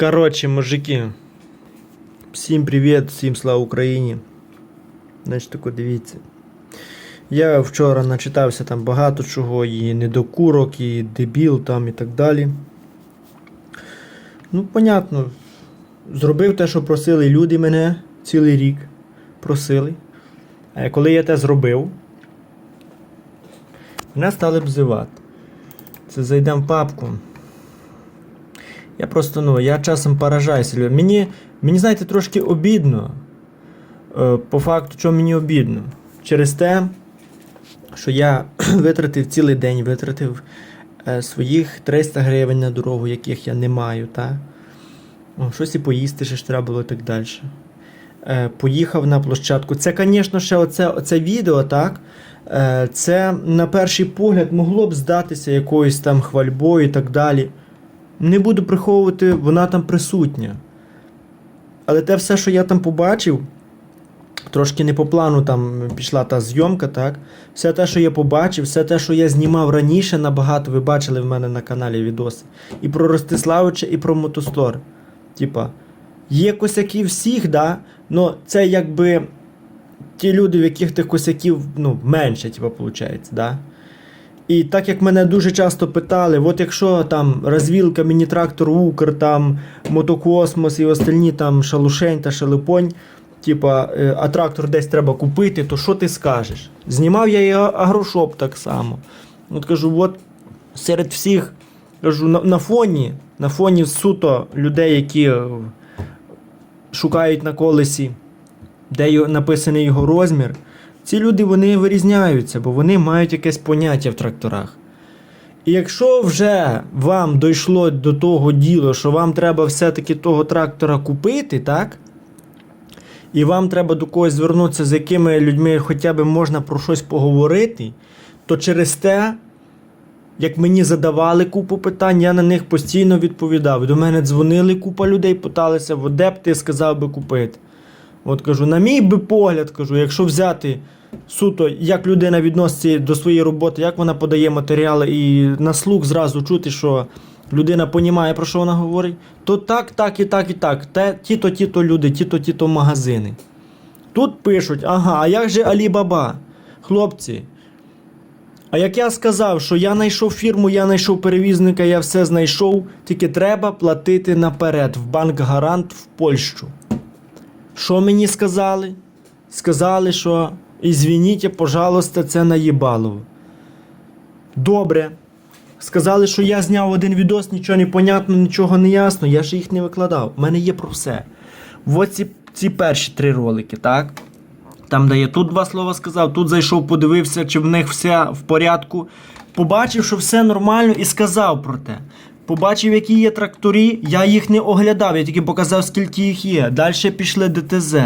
Коротше, мужики. Всім привіт, всім слава Україні. Значить, тако дивіться. Я вчора начитався там багато чого, і недокурок, і дебіл там і так далі. Ну, понятно. Зробив те, що просили люди мене цілий рік. Просили. А коли я те зробив, мене стали обзивати. Це зайдемо в папку. Я просто, ну, я часом поражаюся. Мені, мені знаєте, трошки обідно. Е, По факту, що мені обідно. Через те, що я витратив цілий день, витратив е, своїх 300 гривень на дорогу, яких я не маю, так? О, щось і поїсти ще ж треба було і так далі. Е, поїхав на площадку. Це, звісно, ще оце, оце відео, так? Це на перший погляд могло б здатися якоюсь там хвальбою і так далі. Не буду приховувати, вона там присутня. Але те все, що я там побачив, трошки не по плану там пішла та зйомка, так? Все те, що я побачив, все те, що я знімав раніше, набагато ви бачили в мене на каналі відоси. І про Ростиславича, і про Мотостор. Типа, є косяки всіх, да? но це якби ті люди, в яких тих косяків ну, менше, типа, виходить, да? І так як мене дуже часто питали, от якщо там розвілка, міні-трактор Укр, там мотокосмос і остальні там шалушень та шелепонь, типа, е, а трактор десь треба купити, то що ти скажеш? Знімав я і агрошоп так само. От кажу, от серед всіх кажу, на, на фоні, на фоні суто людей, які е, шукають на колесі, де написаний його розмір. Ці люди вони вирізняються, бо вони мають якесь поняття в тракторах. І якщо вже вам дійшло до того діла, що вам треба все-таки того трактора купити, так? І вам треба до когось звернутися, з якими людьми хоча б можна про щось поговорити, то через те, як мені задавали купу питань, я на них постійно відповідав. До мене дзвонили купа людей, питалися, де б ти сказав би купити. От кажу, на мій би погляд, кажу, якщо взяти суто, як людина відноситься до своєї роботи, як вона подає матеріали, і на слух зразу чути, що людина понімає, про що вона говорить, то так, так і так і так. Ті-то, ті-то люди, ті-то, ті-то магазини. Тут пишуть, ага, а як же Алібаба? Хлопці. А як я сказав, що я знайшов фірму, я знайшов перевізника, я все знайшов, тільки треба платити наперед в банк Гарант в Польщу. Що мені сказали? Сказали, що ізвініть, пожалуйста, це наїбалово. Добре. Сказали, що я зняв один відос, нічого не понятно, нічого не ясно, я ж їх не викладав. У мене є про все. Ось ці, ці перші три ролики, так? Там, де я тут два слова сказав, тут зайшов, подивився, чи в них все в порядку. Побачив, що все нормально, і сказав про те. Побачив, які є тракторі, я їх не оглядав, я тільки показав, скільки їх є. Далі пішли ДТЗ,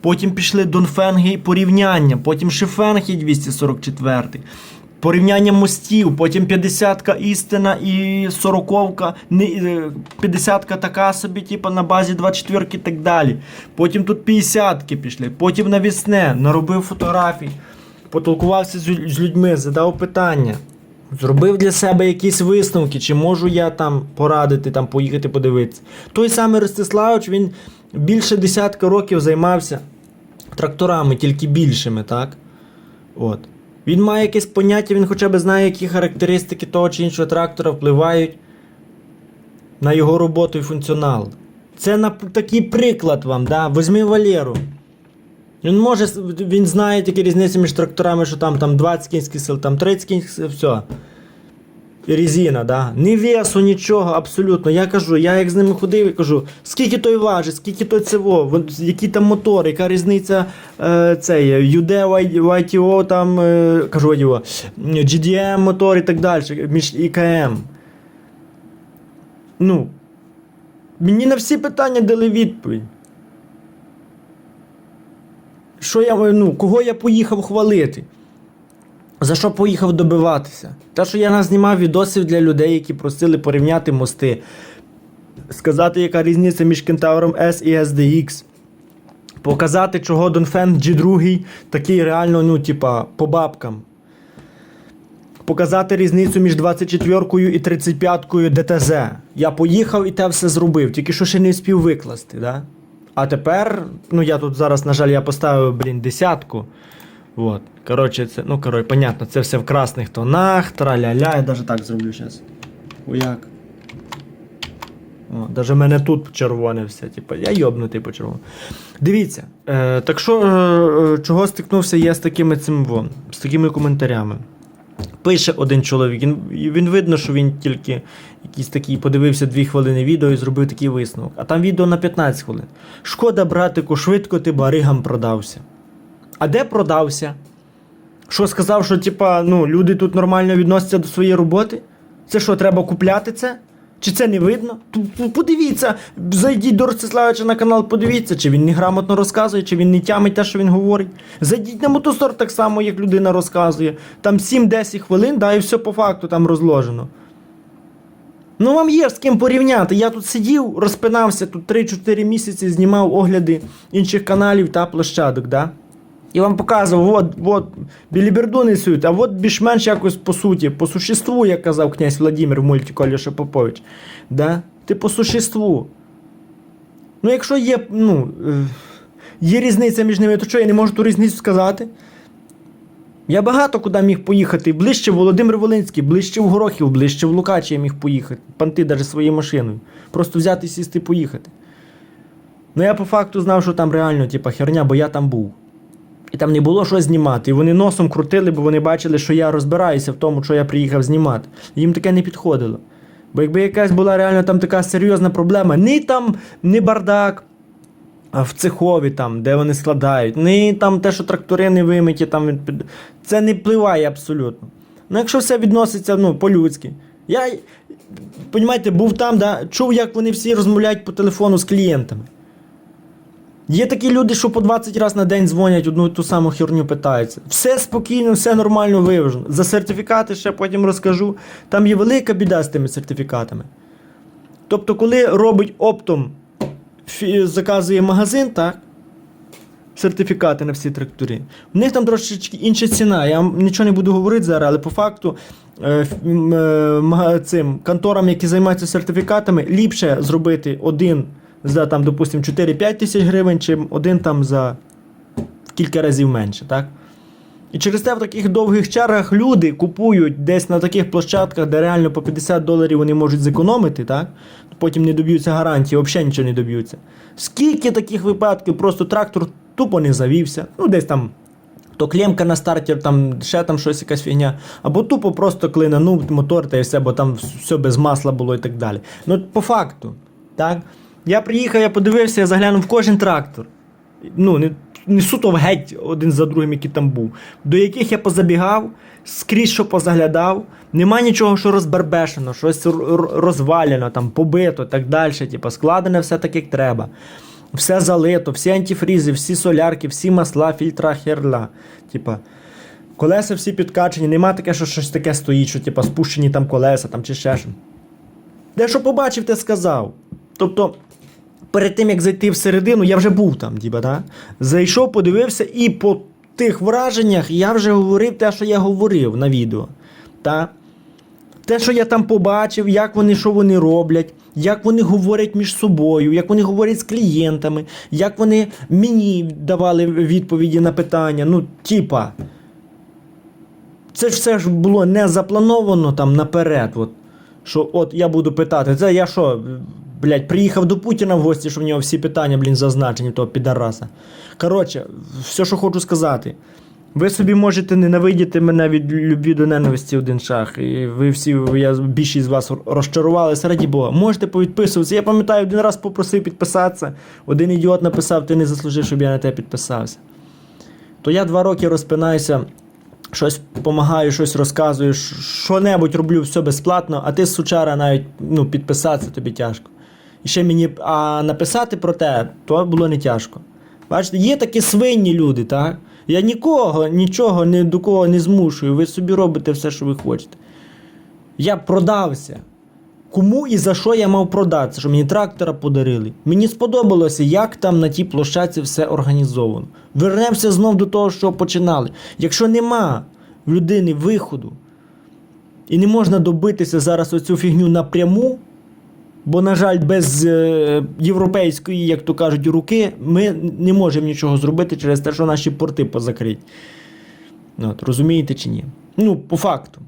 потім пішли Донфенги і порівняння, потім Шифенги 244. Порівняння мостів, потім 50-ка істина і 40-ка, 50-ка така собі, типу, на базі 24 і так далі. Потім тут 50-ки пішли, потім навісне, наробив фотографій, потолкувався з людьми, задав питання. Зробив для себе якісь висновки, чи можу я там порадити, там поїхати подивитися. Той самий Ростиславич, він більше десятка років займався тракторами, тільки більшими, так? От. Він має якесь поняття, він хоча б знає, які характеристики того чи іншого трактора впливають на його роботу і функціонал. Це на такий приклад вам, да? Візьми Валеру. Він може, він знає такі різниці між тракторами, що там, там 20 кінських сил, там 30 кінських сил, все. І резина, да. Ні весу, нічого, абсолютно. Я кажу, я як з ними ходив, я кажу, скільки той важить, скільки той вон- які там мотори, яка різниця е, цей, UD, YTO, там, е, кажу, його, GDM мотор і так далі, між ІКМ. Ну, мені на всі питання дали відповідь. Що я, ну, кого я поїхав хвалити? За що поїхав добиватися? Те, що я назнімав відосів для людей, які просили порівняти мости, сказати, яка різниця між Кентавром S і SDX. Показати, чого Донфен G2 такий реально, ну, типа, по бабкам. показати різницю між 24 і 35 ДТЗ. Я поїхав і те все зробив, тільки що ще не встиг викласти. Да? А тепер, ну я тут зараз, на жаль, я поставив, блін, десятку. Вот. Коротше, це, ну, коротше, понятно, це все в красних тонах, траля-ля, я навіть так зроблю зараз. Уяк. О, даже в мене тут червоне все. Типу, я йобнутий по червоному. Дивіться, е, так що, е, е, чого стикнувся я з такими цим вон, з такими коментарями. Пише один чоловік, він, він видно, що він тільки якийсь такий подивився 2 хвилини відео і зробив такий висновок. А там відео на 15 хвилин. Шкода, братику, швидко ти баригам продався. А де продався? Що сказав, що типа, ну, люди тут нормально відносяться до своєї роботи? Це що, треба купляти це? Чи це не видно? Ту- Подивіться, зайдіть до Ростиславича на канал, подивіться, чи він неграмотно розказує, чи він не тямить те, що він говорить. Зайдіть на мотосор так само, як людина розказує. Там 7-10 хвилин, да, і все по факту там розложено. Ну, вам є з ким порівняти. Я тут сидів, розпинався, тут 3-4 місяці знімав огляди інших каналів та площадок, да? І вам показував, от, от, біліберду несуть, а от більш-менш якось по суті, по существу, як казав князь Владимир в мультику Ольша Попович. Да? Ти по существу. Ну, якщо є, ну, е, є різниця між ними, то що я не можу ту різницю сказати? Я багато куди міг поїхати. Ближче в Володимир Волинський, ближче в Горохів, ближче в Лукачі я міг поїхати. Панти навіть своєю машиною. Просто взяти, сісти, поїхати. Ну я по факту знав, що там реально, типа, херня, бо я там був. І там не було що знімати. І вони носом крутили, бо вони бачили, що я розбираюся в тому, що я приїхав знімати. Їм таке не підходило. Бо якби якась була реально там така серйозна проблема, ні там, не бардак, в цехові, там, де вони складають, ні там те, що трактори не вимиті, там, це не впливає абсолютно. Ну, якщо все відноситься ну, по-людськи. Я, понімаєте, був там, да, чув, як вони всі розмовляють по телефону з клієнтами. Є такі люди, що по 20 разів на день дзвонять, одну і ту саму херню питаються. Все спокійно, все нормально виважено. За сертифікати ще потім розкажу. Там є велика біда з тими сертифікатами. Тобто, коли робить оптом, заказує магазин, так? Сертифікати на всі трактори. У них там трошечки інша ціна. Я вам нічого не буду говорити зараз, але по факту е, е, цим конторам, які займаються сертифікатами, ліпше зробити один за там, допустим, 4-5 тисяч гривень, чим один там за кілька разів менше. Так? І через те в таких довгих чергах люди купують десь на таких площадках, де реально по 50 доларів вони можуть зекономити, так? потім не доб'ються гарантії, взагалі нічого не доб'ються. Скільки таких випадків просто трактор тупо не завівся, ну десь там. То клемка на стартер, там ще там щось якась фігня. Або тупо просто клинанув мотор та і все, бо там все без масла було і так далі. Ну, по факту, так? Я приїхав, я подивився, я заглянув в кожен трактор. Ну, не, не суто в геть один за другим, який там був. До яких я позабігав, скрізь що позаглядав. Нема нічого, що розбербешено, щось розвалено, там, побито, так далі. Типу, складене все так, як треба. Все залито, всі антифрізи, всі солярки, всі масла, фільтра, херла. Типа, колеса всі підкачені, нема таке, що щось таке стоїть, що типа, спущені там колеса там, чи ще що. Де що побачив, те сказав. Тобто, перед тим як зайти всередину, я вже був там, діба, да? зайшов, подивився, і по тих враженнях я вже говорив те, що я говорив на відео. Та? Те, що я там побачив, як вони, що вони роблять, як вони говорять між собою, як вони говорять з клієнтами, як вони мені давали відповіді на питання. Ну, типа, це ж все ж було не заплановано там наперед. От, що от я буду питати, це я що, блядь, приїхав до Путіна в гості, що в нього всі питання, блін, зазначені, того підараса. Коротше, все, що хочу сказати. Ви собі можете ненавидіти мене від любві до ненависті один шах. І ви всі, я більшість з вас розчарувалися, раді Бога. Можете повідписуватися. Я пам'ятаю, один раз попросив підписатися. Один ідіот написав, ти не заслужив, щоб я на тебе підписався. То я два роки розпинаюся, щось допомагаю, щось розказую, що-небудь роблю все безплатно, а ти, сучара, навіть ну, підписатися тобі тяжко. І ще мені а написати про те, то було не тяжко. Бачите, є такі свинні люди, так? Я нікого, нічого ні до кого не змушую. Ви собі робите все, що ви хочете. Я продався. Кому і за що я мав продатися, що мені трактора подарили. Мені сподобалося, як там на тій площадці все організовано. Вернемося знов до того, що починали. Якщо нема в людини виходу, І не можна добитися зараз оцю фігню напряму, бо, на жаль, без е, європейської, як то кажуть, руки ми не можемо нічого зробити через те, що наші порти позакриті. От, розумієте чи ні? Ну, по факту.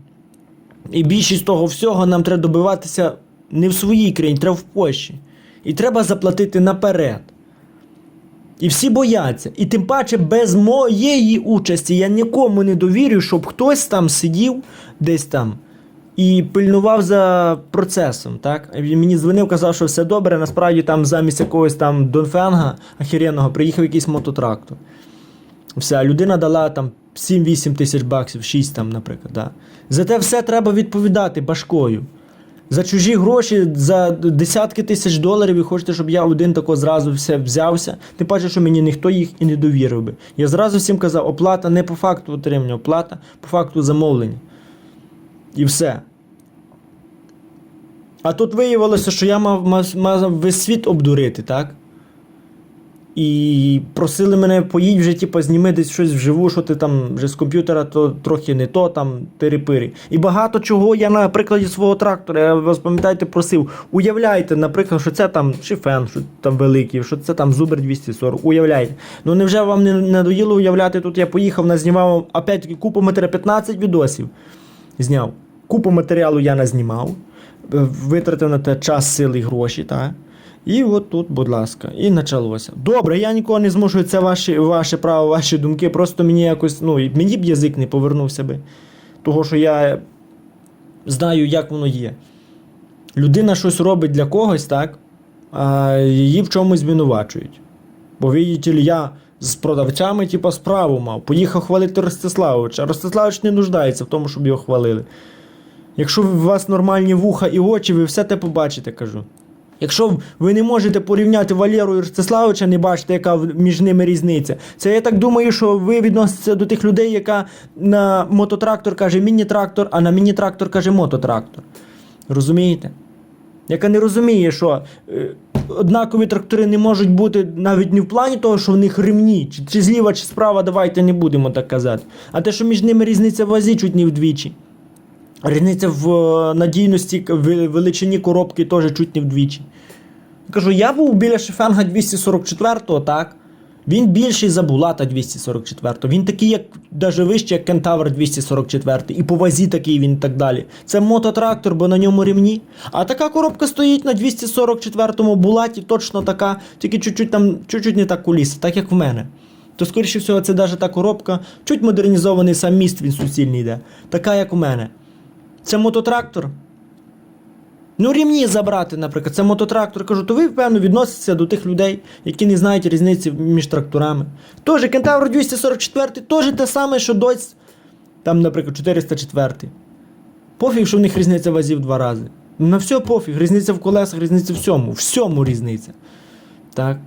І більшість того всього нам треба добиватися не в своїй країні, треба в Польщі. І треба заплатити наперед. І всі бояться. І тим паче без моєї участі я нікому не довірю, щоб хтось там сидів десь там і пильнував за процесом. Так? Він мені дзвонив, казав, що все добре. Насправді там замість якогось там Донфенга ахіренного приїхав якийсь мототрактор. Все, а людина дала там 7-8 тисяч баксів, 6 там, наприклад. Да. За те все треба відповідати башкою. За чужі гроші, за десятки тисяч доларів, і хочете, щоб я один тако зразу все взявся. Тим паче, що мені ніхто їх і не довірив би. Я зразу всім казав, оплата не по факту отримання, оплата по факту замовлення. І все. А тут виявилося, що я мав, мав, мав весь світ обдурити, так? І просили мене поїдь вже, типу, зніми десь щось вживу, що ти там вже з комп'ютера, то трохи не то, там тири-пири. І багато чого я на прикладі свого трактора, я вас пам'ятаєте, просив. Уявляйте, наприклад, що це там шифен, що там великий, що це там Зубр 240. Уявляйте. Ну невже вам не надоїло уявляти? Тут я поїхав, назнімав опять купу матеріалу, 15 відосів. Зняв. Купу матеріалу я назнімав, е, витратив на те час, сили і гроші, так? І от тут, будь ласка, і почалося. Добре, я нікого не змушую, це ваші, ваше право, ваші думки. Просто мені якось, ну, мені б язик не повернувся би. Того, що я знаю, як воно є. Людина щось робить для когось, так? А її в чомусь звинувачують. Бо видите я з продавцями, типу, справу мав. Поїхав хвалити Ростиславовича. Ростиславович не нуждається в тому, щоб його хвалили. Якщо у вас нормальні вуха і очі, ви все те побачите, кажу. Якщо ви не можете порівняти Валеру і Ростиславовича, не бачите, яка між ними різниця. Це я так думаю, що ви відноситеся до тих людей, яка на мототрактор каже міні-трактор, а на міні-трактор каже мототрактор. Розумієте? Яка не розуміє, що е, однакові трактори не можуть бути навіть не в плані того, що в них ремні, чи, чи зліва, чи справа, давайте не будемо так казати. А те, що між ними різниця в вазі чуть не вдвічі. Різниця в е, надійності в величині коробки теж чуть не вдвічі. Кажу, я був біля Шефенга 244-го, так? Він більший за Булата 244-го. Він такий, як навіть вищий, як Кентавр 244 і по вазі такий він і так далі. Це мототрактор, бо на ньому ремні. А така коробка стоїть на 244-му Булаті, точно така, тільки чуть-чуть там, чуть-чуть не так куліса, так як в мене. То, скоріше всього, це навіть та коробка, чуть модернізований сам міст, він суцільний йде. Така, як у мене. Це мототрактор. Ну, рівні забрати, наприклад, це мототрактор. Кажу, то ви, певно, відноситеся до тих людей, які не знають різниці між тракторами. Тоже Кентавр 244 теж те саме, що Дойц, там, наприклад, 404. Пофіг, що в них різниця вазів два рази. Ну, На все пофіг, різниця в колесах, різниця в всьому. Всьому різниця. Так.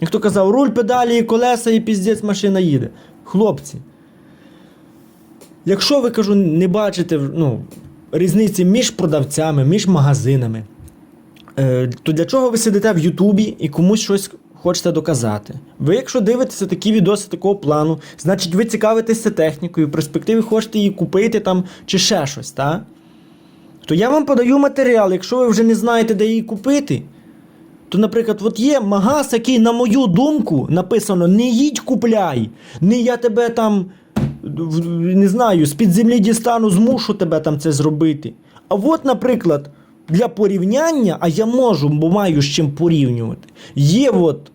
І хто казав, руль, педалі і колеса, і піздець машина їде. Хлопці. Якщо ви кажу, не бачите ну, різниці між продавцями, між магазинами, е, то для чого ви сидите в Ютубі і комусь щось хочете доказати? Ви, якщо дивитеся такі відоси такого плану, значить ви цікавитеся технікою, в перспективі хочете її купити там чи ще щось, так? То я вам подаю матеріал, якщо ви вже не знаєте, де її купити. То, наприклад, от є магаз, який, на мою думку, написано: не їдь купляй, не я тебе там не знаю, з-під землі дістану, змушу тебе там це зробити. А от, наприклад, для порівняння, а я можу, бо маю з чим порівнювати, є от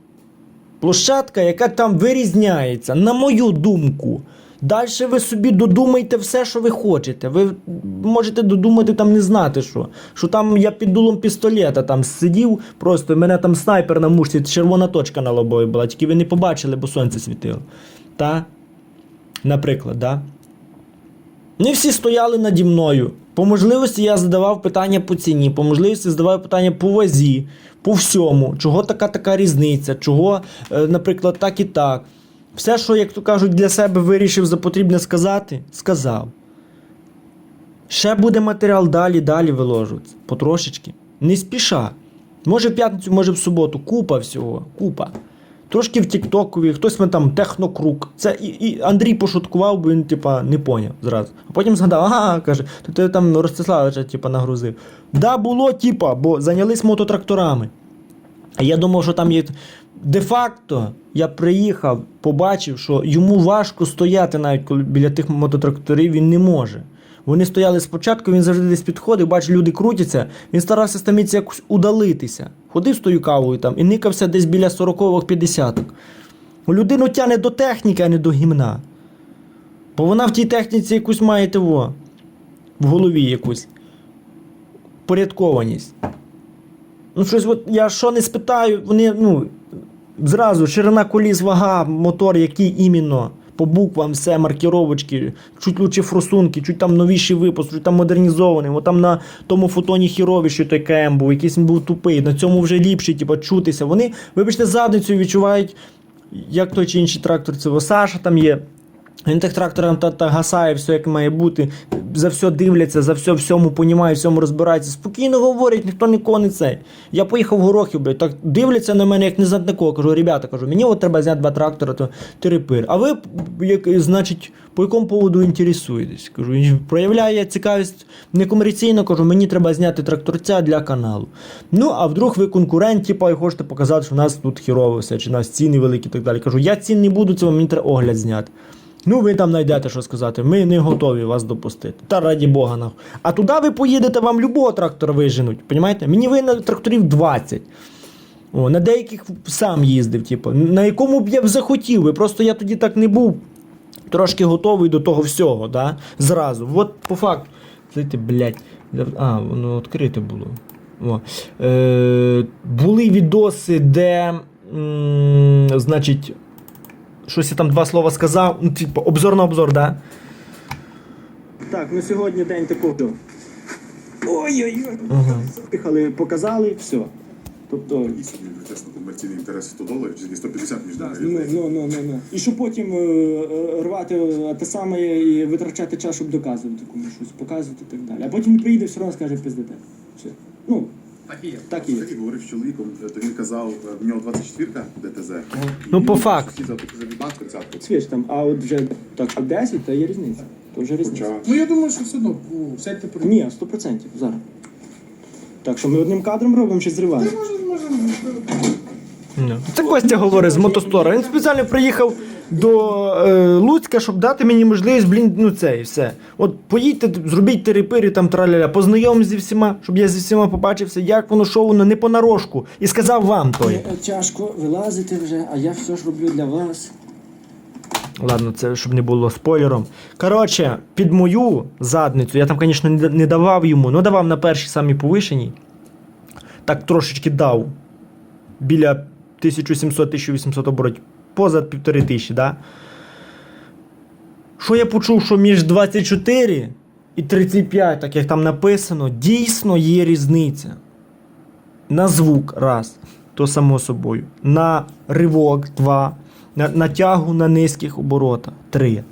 площадка, яка там вирізняється, на мою думку. Далі ви собі додумайте все, що ви хочете. Ви можете додумати там не знати що. Що там я під дулом пістолета там сидів, просто мене там снайпер на мушці, червона точка на лобові була, тільки ви не побачили, бо сонце світило. Та? Наприклад, да? Не всі стояли наді мною. По можливості я задавав питання по ціні, по можливості задавав питання по вазі, по всьому. Чого така така різниця, чого, е, наприклад, так і так. Все, що, як то кажуть, для себе вирішив за потрібне сказати, сказав. Ще буде матеріал далі, далі виложуватися. Потрошечки. Не спіша. Може в п'ятницю, може в суботу. Купа всього. Купа. Трошки в Тіктокові, хтось мене там технокрук. Це і, і Андрій пошуткував, бо він, типа, не поняв зразу. А потім згадав, ага, каже, то ти там Ростиславича, типа, нагрузив. Да, було, типа, бо зайнялись мототракторами. А я думав, що там є. Де-факто я приїхав, побачив, що йому важко стояти навіть біля тих мототракторів він не може. Вони стояли спочатку, він завжди десь підходив, бачив, люди крутяться, він старався стаміться якось удалитися. Ходив з тою кавою там і никався десь біля 40-х 50-х. Людину тяне до техніки, а не до гімна. Бо вона в тій техніці якусь має того, в голові якусь порядкованість. Ну, щось, от, я що не спитаю, вони, ну, зразу ширина коліс, вага, мотор, який іменно. По буквам все, маркіровочки, чуть лучше фрусунки, чуть там новіший випуск, чуть там модернізований. От там на тому фотоні хіровіші той КМ був, якийсь він був тупий, на цьому вже ліпше, типу, чутися. Вони, вибачте, задницю відчувають, як той чи інший трактор, це Саша там є. Він тих трактором та, та гасає, все як має бути. За все дивляться, за все всьому понімають, всьому розбираються. Спокійно говорять, ніхто не цей. Я поїхав в горохів, блядь, так дивляться на мене, як не знати на кого. Кажу, ребята, кажу, мені от треба зняти два трактора, то терепир. А ви, як, значить, по якому поводу інтересуєтесь? Кажу, «І проявляє цікавість некомерційно, кажу, мені треба зняти тракторця для каналу. Ну, а вдруг ви конкурент, типа, і хочете показати, що у нас тут хірово все, чи у нас ціни великі і так далі. Кажу, я цін не буду, це мені треба огляд зняти. Ну, ви там знайдете, що сказати. Ми не готові вас допустити. Та раді Бога нахуй. А туди ви поїдете, вам любого трактора виженуть. Понімаєте? Мені ви на тракторів 20. О, на деяких сам їздив, типу. На якому б я б захотів. би. Просто я тоді так не був трошки готовий до того всього, да? Зразу. От по факту. Знаєте, блядь. А, воно відкрите було. О. Е, були відоси, де. М, значить. Щось я там два слова сказав. Ну, типу, обзор на обзор, да? Так, ну сьогодні день такого. Ой-ой-ой. Ага. Приїхали, показали, все. Тобто. Собі чесно комерційний інтерес 100 доларів, чи 150 між нами. Ну, ну, ну, ну, ну. І щоб потім е, е, рвати е, те саме і витрачати час, щоб доказувати комусь щось, показувати і так далі. А потім приїде, все одно скаже пиздете. Все. Ну, Так і є. так і є. Кстати, говорив з чоловіком, то він казав, е, в нього 24-ка ДТЗ. Ну, по факту. хотів за таку за 15 Свіж там, а от вже так що 10, то є різниця. То вже різниця. Хоча Ну я думаю, що все одно о, сядьте при Ні, 100% зараз. Так що ми одним кадром робимо чи зриваємо? Ну. Це Костя говорить з мотостора. Він спеціально приїхав до е, Луцька, щоб дати мені можливість, блін, ну це і все. От поїдьте, зробіть терепирі там траляля, познайомся зі всіма, щоб я зі всіма побачився, як воно, що воно, не понарошку. І сказав вам той. Тяжко вилазити вже, а я все ж роблю для вас. Ладно, це щоб не було спойлером. Коротше, під мою задницю, я там, звісно, не не давав йому, але давав на першій самій повишеній. Так трошечки дав. Біля 1700-1800 оборотів. Поза півтори тисячі, да? Що я почув, що між 24 і 35, так як там написано, дійсно є різниця. На звук раз, то само собою. На ривок два. На, на тягу на низьких оборотах три.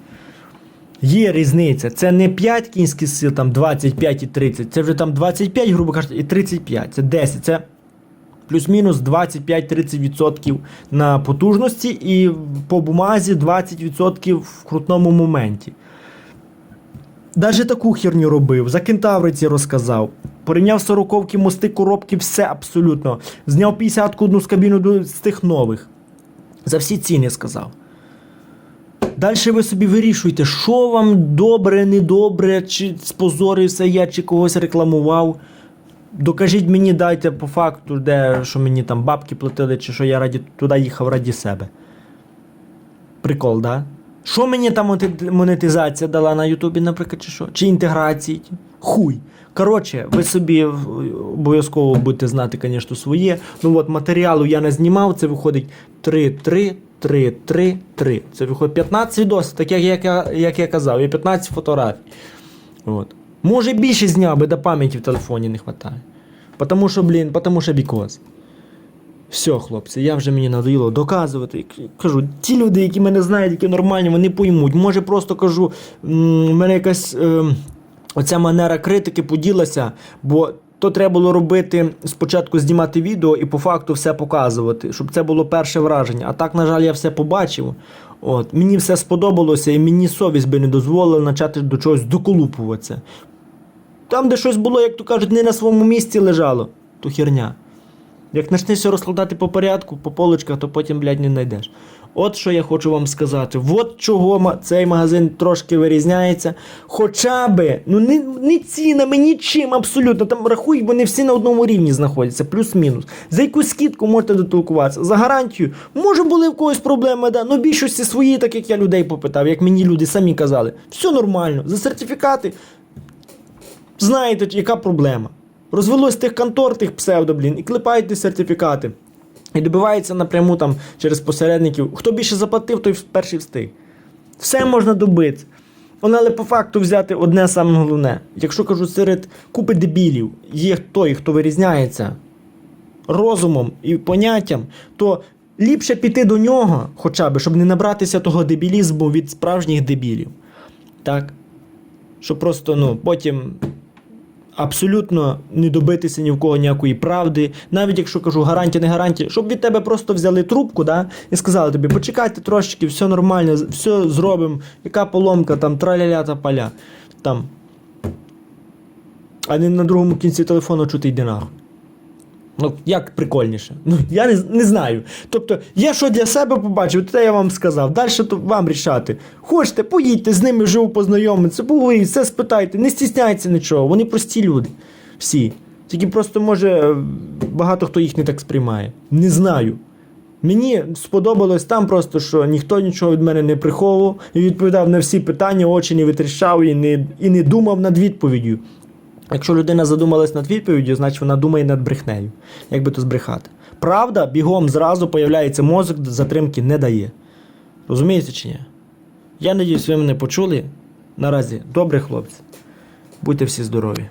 Є різниця. Це не 5 кінських сил, там 25 і 30. Це вже там 25, грубо кажучи, і 35. Це 10. Це плюс-мінус 25-30% на потужності і по бумазі 20% в крутному моменті. Даже таку херню робив, за кентавриці розказав. Порівняв сороковки, мости, коробки, все абсолютно. Зняв 50-ку одну з кабіну з тих нових. За всі ціни сказав. Далі ви собі вирішуєте, що вам добре, недобре, чи спозорився я, чи когось рекламував. Докажіть мені, дайте по факту, де, що мені там бабки платили, чи що я раді, туди їхав раді себе. Прикол, да? Що мені там монетизація дала на Ютубі, наприклад, чи що? Чи інтеграції? Хуй. Коротше, ви собі обов'язково будете знати, звісно, своє. Ну от матеріалу я не знімав, це виходить 3, 3, 3, 3, 3. Це виходить 15 відосів, так як, я, як я казав, і 15 фотографій. От. Може більше зняв би до пам'яті в телефоні не вистачає. Потому що, блін, потому що бікоз. Все, хлопці, я вже мені надоїло доказувати. Кажу, ті люди, які мене знають, які нормальні, вони поймуть. Може, просто кажу, в мене якась е, оця манера критики поділася, бо то треба було робити спочатку знімати відео і по факту все показувати, щоб це було перше враження. А так, на жаль, я все побачив. От, мені все сподобалося, і мені совість би не дозволила почати до чогось доколупуватися. Там, де щось було, як то кажуть, не на своєму місці лежало, то херня. Як почнешся розкладати по порядку, по полочках, то потім, блядь, не знайдеш. От що я хочу вам сказати. От чого цей магазин трошки вирізняється. Хоча би, ну не, не цінами, нічим абсолютно. Там рахуй, вони всі на одному рівні знаходяться, плюс-мінус. За якусь скидку можете дотолкуватися. За гарантію, може були в когось проблеми, да. Ну більшості свої, так як я людей попитав, як мені люди самі казали. Все нормально. За сертифікати знаєте, яка проблема. Розвелось тих контор, тих псевдо, блін, і клепають ті сертифікати. І добивається напряму там через посередників. Хто більше заплатив, той перший встиг. Все можна добити. Але по факту взяти одне саме головне. Якщо кажу, серед купи дебілів є той, хто вирізняється розумом і поняттям, то ліпше піти до нього, хоча б, щоб не набратися того дебілізму від справжніх дебілів. Так? Щоб просто ну, потім абсолютно не добитися ні в кого ніякої правди. Навіть якщо кажу гарантія, не гарантія, щоб від тебе просто взяли трубку да, і сказали тобі, почекайте трошечки, все нормально, все зробимо, яка поломка, там траля та паля. Там. А не на другому кінці телефону чути йди нахуй. Ну, як прикольніше. Ну, я не, не знаю. Тобто, я що для себе побачив, те я вам сказав. Далі то вам рішати. Хочете, поїдьте з ними вживу познайомитися, поговоріть, все спитайте, не стісняйте нічого. Вони прості люди. Всі. Тільки просто, може, е, багато хто їх не так сприймає. Не знаю. Мені сподобалось там просто, що ніхто нічого від мене не приховував і відповідав на всі питання, очі не витріщав і не, і не думав над відповіддю. Якщо людина задумалась над відповіддю, значить вона думає над брехнею. Як би то збрехати. Правда, бігом зразу появляється мозок, затримки не дає. Розумієте чи ні? Я надіюсь, ви мене почули. Наразі добре, хлопці. Будьте всі здорові.